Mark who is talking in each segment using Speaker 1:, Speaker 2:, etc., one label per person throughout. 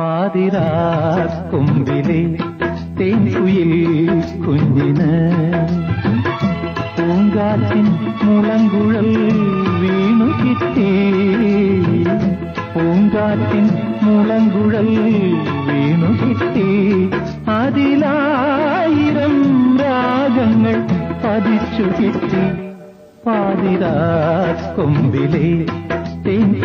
Speaker 1: பாதிரா கொம்பிலே தேன் குயில் குஞ்சின. பூங்காற்றின் முழங்குழல் வீணு கிட்டே. பூங்காற்றின் முழங்குழல் வீணு கிட்டே. அதிலாயிரம் ராகங்கள் பதிச்சு கிட்டே. பாதிரா கொம்பிலே தேன்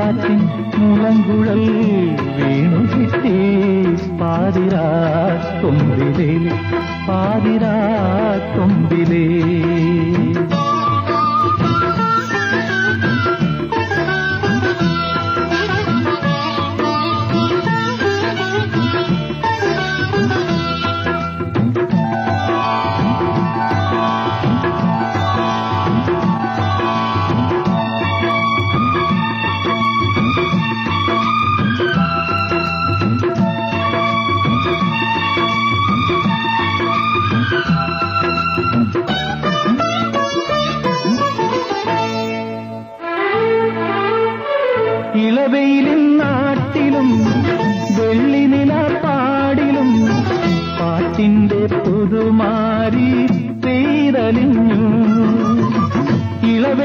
Speaker 1: குயில் முழங்குழல் வேணு கிட்டே பாதிரா கொம்பிலே பாதிரா கொம்பிலே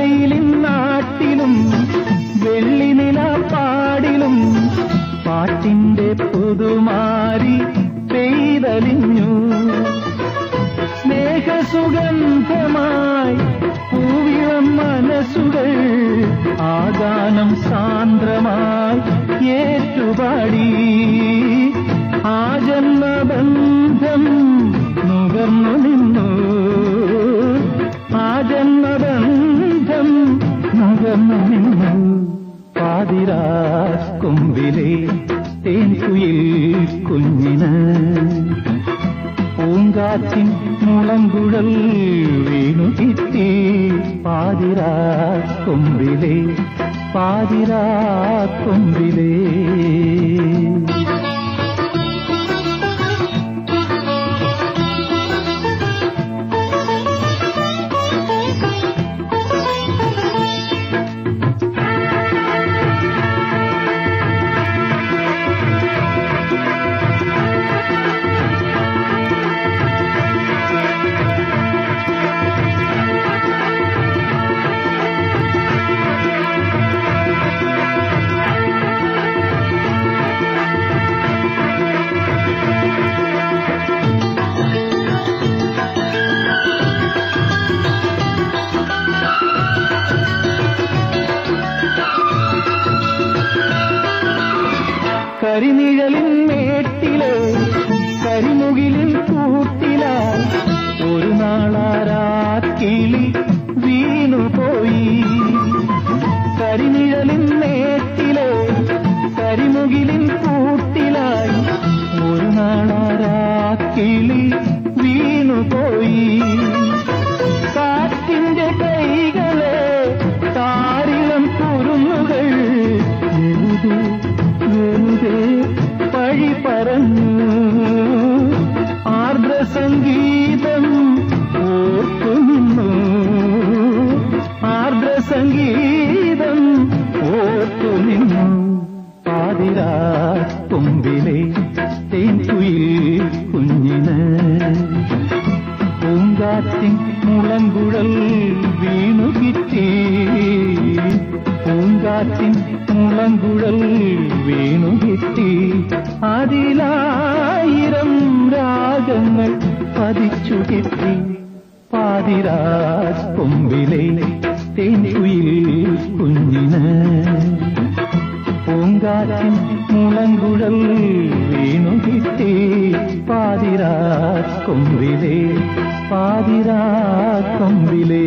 Speaker 1: ഇളവയിലും നാട്ടിലും വെള്ളി നില പാടിലും പാട്ടിന്റെ പുതുമാരി പെയ്തലിഞ്ഞു. സ്നേഹസുഗന്ധമായി പൂവിളം മനസ്സുകൾ ആഗാനം സാന്ദ്രമായി ഏറ്റുപാടി. ആ ജന്മബന്ധം നുകർന്നു നിന്നു மனம் பாதிராஸ் கொம்பிலே தேன் குயில் குஞ்சின. பூங்காற்றின் முழங்குழல் வீணுகித்தி பாதிராஸ் கொம்பிலே பாதிரா கொம்பிலே. കരിനിഴലിൻ കൊമ്പിലെ തേൻകുയിൽ കുഞ്ഞിന്. പൂങ്കാറ്റിൻ മുളങ്കുഴൽ വീണു കിട്ടി. പൂങ്കാറ്റിൻ മുളങ്കുഴൽ വീണു കിട്ടി. അതിലായിരം രാഗങ്ങൾ പതിച്ചു കിട്ടി. പാതിരാ കൊമ്പിലെ തേൻകുയിൽ കുഞ്ഞിന്. പൂങ്കാറ്റിൻ முழல் வீணுகித்தே பாதிரா கொம்பிலே பாதிரா கொம்பிலே